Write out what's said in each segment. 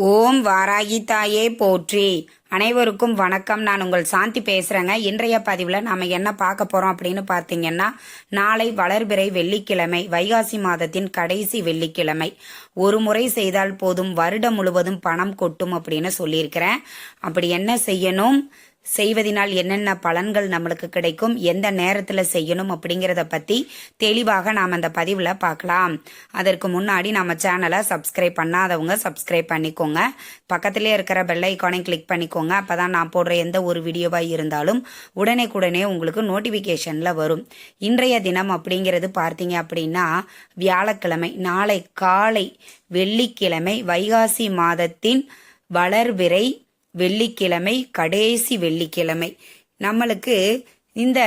ஓம் வாராகி தாயே போற்றி. அனைவருக்கும் வணக்கம். நான் உங்கள் சாந்தி பேசுறேங்க. இன்றைய பதிவில் நாம என்ன பார்க்க போறோம் அப்படின்னு பார்த்தீங்கன்னா நாளை வளர்பிறை வெள்ளிக்கிழமை வைகாசி மாதத்தின் கடைசி வெள்ளிக்கிழமை. ஒரு முறை செய்தால் போதும். வருடம் முழுவதும் பணம் கொட்டும் அப்படின்னு சொல்லியிருக்கிறேன். அப்படி என்ன செய்யணும்? செய்வதனால் என்னென்ன பலன்கள் நம்மளுக்கு கிடைக்கும் எந்த நேரத்தில் செய்யணும் அப்படிங்கிறத பற்றி தெளிவாக நாம் அந்த பதிவில் பார்க்கலாம். அதற்கு முன்னாடி நம்ம சேனலை சப்ஸ்கிரைப் பண்ணாதவங்க சப்ஸ்கிரைப் பண்ணிக்கோங்க. பக்கத்திலே இருக்கிற பெல் ஐக்கானை கிளிக் பண்ணிக்கோங்க. அப்போ தான் நான் போடுற எந்த ஒரு வீடியோவாக இருந்தாலும் உடனே உங்களுக்கு நோட்டிஃபிகேஷனில் வரும். இன்றைய தினம் அப்படிங்கிறது பார்த்தீங்க அப்படின்னா வியாழக்கிழமை நாளை காலை வெள்ளிக்கிழமை வைகாசி மாதத்தின் வளர்விரை வெள்ளிக்கிழமை கடைசி வெள்ளிக்கிழமை. நம்மளுக்கு இந்த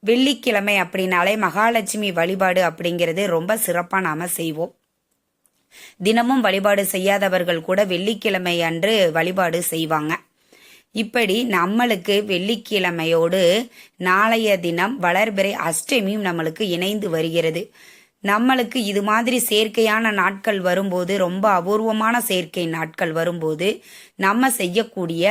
வெள்ளிக்கிழமை அப்படின்னாலே மகாலட்சுமி வழிபாடு அப்படிங்கிறது ரொம்ப சிறப்பாக நாம் செய்வோம். தினமும் வழிபாடு செய்யாதவர்கள் கூட வெள்ளிக்கிழமை அன்று வழிபாடு செய்வாங்க. இப்படி நம்மளுக்கு வெள்ளிக்கிழமையோடு நாளைய தினம் வளர்பிறை அஷ்டமியும் நம்மளுக்கு இணைந்து வருகிறது. நம்மளுக்கு இது மாதிரி செயற்கையான நாட்கள் வரும்போது ரொம்ப அபூர்வமான செயற்கை நாட்கள் வரும்போது நம்ம செய்யக்கூடிய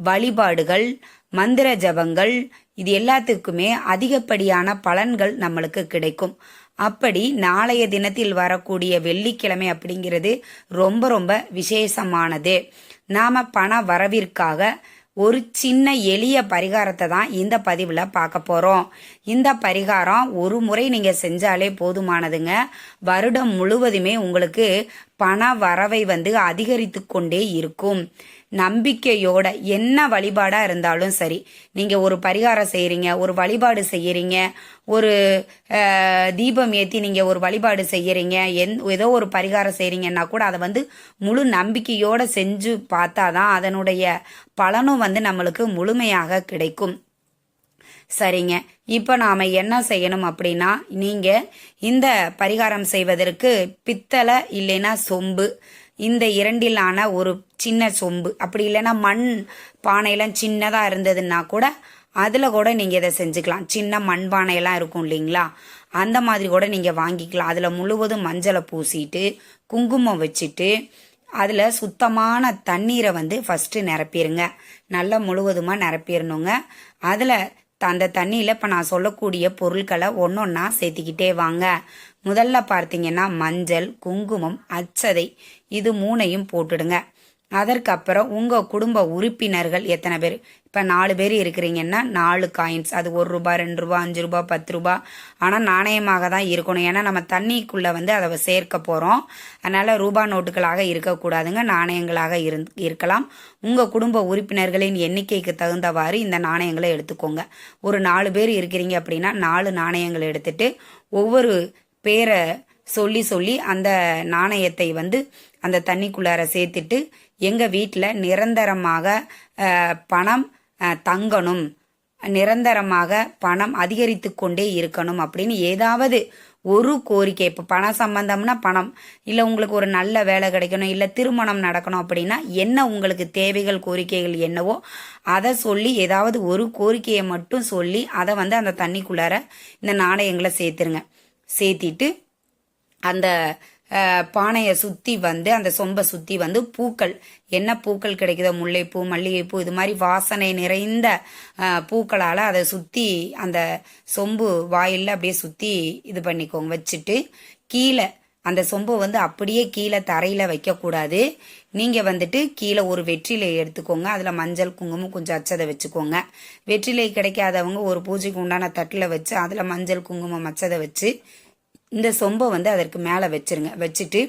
வழிபாடுகள் மந்திர ஜபங்கள் இது எல்லாத்துக்குமே அதிகப்படியான பலன்கள் நம்மளுக்கு கிடைக்கும். அப்படி நாளைய தினத்தில் வரக்கூடிய வெள்ளிக்கிழமை அப்படிங்கிறது ரொம்ப ரொம்ப விசேஷமானது. நாம பண வரவிற்காக ஒரு சின்ன எளிய பரிகாரத்தை தான் இந்த பதிவில் பார்க்க போகிறோம் இந்த பரிகாரம் ஒரு முறை நீங்கள் செஞ்சாலே போதுமானதுங்க. வருடம் முழுவதுமே உங்களுக்கு பண வரவை வந்து அதிகரித்து கொண்டே இருக்கும். நம்பிக்கையோட என்ன வழிபாடாக இருந்தாலும் சரி நீங்கள் ஒரு பரிகாரம் செய்கிறீங்க ஒரு வழிபாடு செய்கிறீங்க ஒரு தீபம் ஏற்றி நீங்கள் ஒரு வழிபாடு செய்கிறீங்க எந் ஏதோ ஒரு பரிகாரம் செய்கிறீங்கன்னா கூட அதை வந்து முழு நம்பிக்கையோடு செஞ்சு பார்த்தா தான் அதனுடைய பலனும் வந்து நம்மளுக்கு முழுமையாக கிடைக்கும். சரிங்க. இப்போ நாம் என்ன செய்யணும் அப்படின்னா நீங்கள் இந்த பரிகாரம் செய்வதற்கு பித்தளை இல்லைன்னா சொம்பு இந்த இரண்டிலான ஒரு சின்ன சொம்பு அப்படி இல்லைன்னா மண் பானையெல்லாம் சின்னதாக இருந்ததுன்னா கூட அதில் கூட நீங்கள் இதை செஞ்சுக்கலாம். சின்ன மண் பானையெல்லாம் இருக்கும் இல்லைங்களா? அந்த மாதிரி கூட நீங்கள் வாங்கிக்கலாம். அதில் முழுவதும் மஞ்சளை பூசிட்டு குங்குமம் வச்சுட்டு அதில் சுத்தமான தண்ணீரை வந்து ஃபஸ்ட்டு நிரப்பிடுங்க நல்லா முழுவதுமாக நிரப்பிடணுங்க அதில் அந்த தண்ணியில் இப்போ நான் சொல்லக்கூடிய பொருட்களை ஒன்றொன்னா சேர்த்திக்கிட்டே வாங்க. முதல்ல பார்த்தீங்கன்னா மஞ்சள் குங்குமம் அச்சதை இது மூணையும் போட்டுடுங்க. அதற்கப்புறம் உங்கள் குடும்ப உறுப்பினர்கள் எத்தனை பேர்? இப்போ நாலு பேர் இருக்கிறீங்கன்னா நாலு காயின்ஸ் அது ஒரு ரூபா ரெண்டு ரூபா அஞ்சு ரூபா பத்து ரூபா. ஆனால் நாணயமாக தான் இருக்கணும். ஏன்னா நம்ம தண்ணிக்குள்ளே வந்து அதை சேர்க்க போகிறோம் அதனால் ரூபா நோட்டுகளாக இருக்கக்கூடாதுங்க. நாணயங்களாக இருந் இருக்கலாம். உங்கள் குடும்ப உறுப்பினர்களின் எண்ணிக்கைக்கு தகுந்தவாறு இந்த நாணயங்களை எடுத்துக்கோங்க. ஒரு நாலு பேர் இருக்கிறீங்க அப்படின்னா நாலு நாணயங்களை எடுத்துட்டு ஒவ்வொரு பேரை சொல்லி சொல்லி அந்த நாணயத்தை வந்து அந்த தண்ணிக்குள்ளார சேர்த்துட்டு எங்கள் வீட்டில் நிரந்தரமாக பணம் தங்கணும். நிரந்தரமாக பணம் அதிகரித்து கொண்டே இருக்கணும் அப்படின்னு ஏதாவது ஒரு கோரிக்கை. இப்போ பணம் சம்பந்தம்னா பணம். இல்லை உங்களுக்கு ஒரு நல்ல வேலை கிடைக்கணும் இல்லை திருமணம் நடக்கணும் அப்படின்னா என்ன உங்களுக்கு தேவைகள் கோரிக்கைகள் என்னவோ அதை சொல்லி ஏதாவது ஒரு கோரிக்கையை மட்டும் சொல்லி அதை வந்து அந்த தண்ணிக்குள்ளார இந்த நாணயங்களை சேர்த்துருங்க. சேர்த்திட்டு அந்த பானையை சுற்றி வந்து அந்த சொம்பை சுற்றி வந்து பூக்கள். என்ன பூக்கள் கிடைக்குதோ முல்லைப்பூ மல்லிகைப்பூ இது மாதிரி வாசனை நிறைந்த பூக்களால் அதை சுற்றி அந்த சொம்பு வாயிலில் அப்படியே சுற்றி இது பண்ணிக்கோங்க. வச்சுட்டு கீழே அந்த சொம்பை வந்து அப்படியே கீழே தரையில் வைக்கக்கூடாது. நீங்கள் வந்துட்டு கீழே ஒரு வெற்றிலை எடுத்துக்கோங்க. அதில் மஞ்சள் குங்குமம் கொஞ்சம் அச்சதை வச்சுக்கோங்க. வெற்றிலை கிடைக்காதவங்க ஒரு பூஜைக்கு உண்டான தட்டில் வச்சு அதில் மஞ்சள் குங்குமம் அச்சதை வச்சு இந்த சொம்பை வந்து அதற்கு மேலே வச்சிருங்க. வச்சுட்டு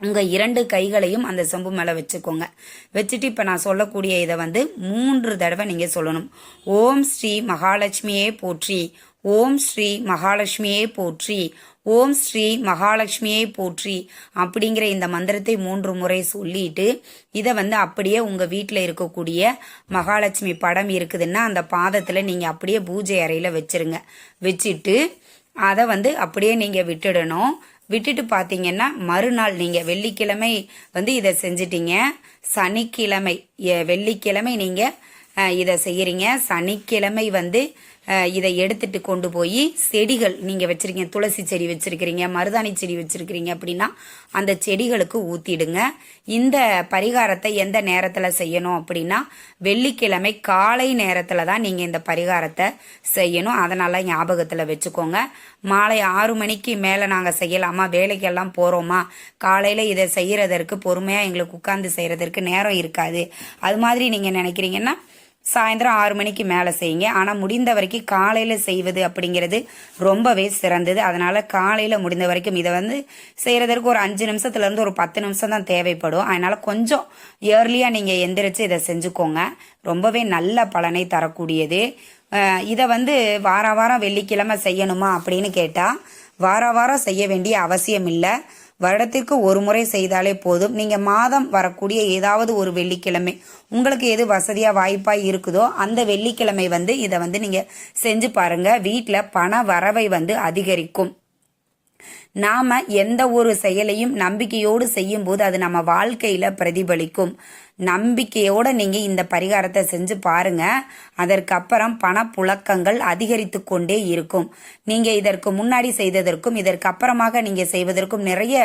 உங்கள் இரண்டு கைகளையும் அந்த சொம்பு மேலே வச்சுக்கோங்க. வச்சுட்டு இப்போ நான் சொல்லக்கூடிய இதை வந்து மூன்று தடவை நீங்கள் சொல்லணும். ஓம் ஸ்ரீ மகாலட்சுமியே போற்றி. ஓம் ஸ்ரீ மகாலட்சுமியே போற்றி. ஓம் ஸ்ரீ மகாலட்சுமியை போற்றி அப்படிங்கிற இந்த மந்திரத்தை மூன்று முறை சொல்லிட்டு இதை வந்து அப்படியே உங்கள் வீட்டில் இருக்கக்கூடிய மகாலட்சுமி படம் இருக்குதுன்னா அந்த பாதத்தில் நீங்கள் அப்படியே பூஜை அறையில் வச்சிருங்க. வச்சுட்டு அதை வந்து அப்படியே நீங்கள் விட்டுடணும். விட்டுட்டு பார்த்தீங்கன்னா மறுநாள் நீங்கள் வெள்ளிக்கிழமை வந்து இதை செஞ்சிட்டீங்க. சனிக்கிழமை வெள்ளிக்கிழமை நீங்கள் இதை செய்கிறீங்க சனிக்கிழமை வந்து இதை எடுத்துட்டு கொண்டு போய் செடிகள் நீங்கள் வச்சுருக்கீங்க துளசி செடி வச்சுருக்கிறீங்க மருதாணி செடி வச்சுருக்கிறீங்க அப்படின்னா அந்த செடிகளுக்கு ஊற்றிடுங்க இந்த பரிகாரத்தை எந்த நேரத்தில் செய்யணும் அப்படின்னா வெள்ளிக்கிழமை காலை நேரத்தில் தான் நீங்கள் இந்த பரிகாரத்தை செய்யணும். அதனால் ஞாபகத்தில் வச்சுக்கோங்க. மாலை ஆறு மணிக்கு மேலே நாங்கள் செய்யலாமா? வேலைக்கெல்லாம் போகிறோமா காலையில் இதை செய்கிறதற்கு பொறுமையாக எங்களுக்கு உட்காந்து செய்கிறதற்கு நேரம் இருக்காது. அது மாதிரி நீங்கள் நினைக்கிறீங்கன்னா சாயந்தரம் ஆறு மணிக்கு மேலே செய்யுங்க. ஆனால் முடிந்த வரைக்கும் காலையில் செய்வது அப்படிங்கிறது ரொம்பவே சிறந்தது. அதனால் காலையில் முடிந்த வரைக்கும் இதை வந்து செய்கிறதற்கு ஒரு அஞ்சு நிமிஷத்துலேருந்து ஒரு பத்து நிமிஷம் தான் தேவைப்படும். அதனால் கொஞ்சம் ஏர்லியாக நீங்கள் எந்திரிச்சு இதை செஞ்சுக்கோங்க. ரொம்பவே நல்ல பலனை தரக்கூடியது. இதை வந்து வார வாரம் வெள்ளிக்கிழமை செய்யணுமா அப்படின்னு கேட்டால் வார வாரம் செய்ய வேண்டிய அவசியம் இல்லை. வருடத்திற்கு ஒரு முறை செய்தாலே போதும். நீங்க மாதம் வரக்கூடிய ஏதாவது ஒரு வெள்ளிக்கிழமை உங்களுக்கு எது வசதியா வாய்ப்பா இருக்குதோ அந்த வெள்ளிக்கிழமை வந்து இதை வந்து நீங்க செஞ்சு பாருங்க. வீட்டில் பண வரவை வந்து அதிகரிக்கும். நாம எந்த ஒரு செயலையும் நம்பிக்கையோடு செய்யும் போது அது நம்ம வாழ்க்கையில பிரதிபலிக்கும். நம்பிக்கையோட நீங்கள் இந்த பரிகாரத்தை செஞ்சு பாருங்க. அதற்கப்புறம் பணப்புழக்கங்கள் அதிகரித்து கொண்டே இருக்கும். நீங்கள் இதற்கு முன்னாடி செய்ததற்கும் இதற்கப்புறமாக நீங்கள் செய்வதற்கும் நிறைய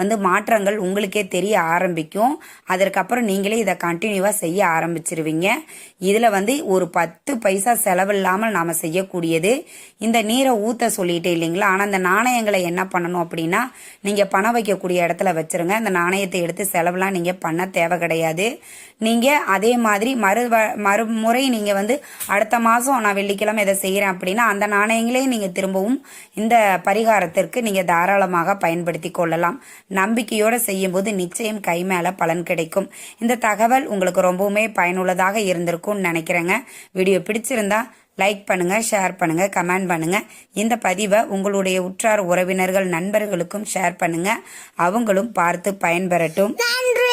வந்து மாற்றங்கள் உங்களுக்கே தெரிய ஆரம்பிக்கும். அதற்கப்புறம் நீங்களே இதை கண்டினியூவாக செய்ய ஆரம்பிச்சிருவீங்க. இதில் வந்து ஒரு பத்து பைசா செலவில்லாமல் நாம் செய்யக்கூடியது. இந்த நீரை ஊற்ற சொல்லிட்டே இல்லைங்களா? ஆனால் அந்த நாணயங்களை என்ன பண்ணணும் அப்படின்னா நீங்கள் பணம் வைக்கக்கூடிய இடத்துல வச்சிருங்க. அந்த நாணயத்தை எடுத்து செலவெலாம் நீங்கள் பண்ண தேவை கிடையாது. நீங்கள் அதே மாதிரி மறு மறுமுறை நீங்கள் வந்து அடுத்த மாதம் நான் வெள்ளிக்கிழமை இதை செய்கிறேன் அப்படின்னா அந்த நாணயங்களே நீங்கள் திரும்பவும் இந்த பரிகாரத்திற்கு நீங்கள் தாராளமாக பயன்படுத்தி கொள்ளலாம். நம்பிக்கையோடு செய்யும்போது நிச்சயம் கை மேலே பலன் கிடைக்கும். இந்த தகவல் உங்களுக்கு ரொம்பவுமே பயனுள்ளதாக இருந்திருக்கும்னு நினைக்கிறேங்க. வீடியோ பிடிச்சிருந்தா லைக் பண்ணுங்க ஷேர் பண்ணுங்க கமெண்ட் பண்ணுங்க. இந்த பதிவை உங்களுடைய உற்றார் உறவினர்கள் நண்பர்களுக்கும் ஷேர் பண்ணுங்க. அவங்களும் பார்த்து பயன்பெறட்டும். நன்றி!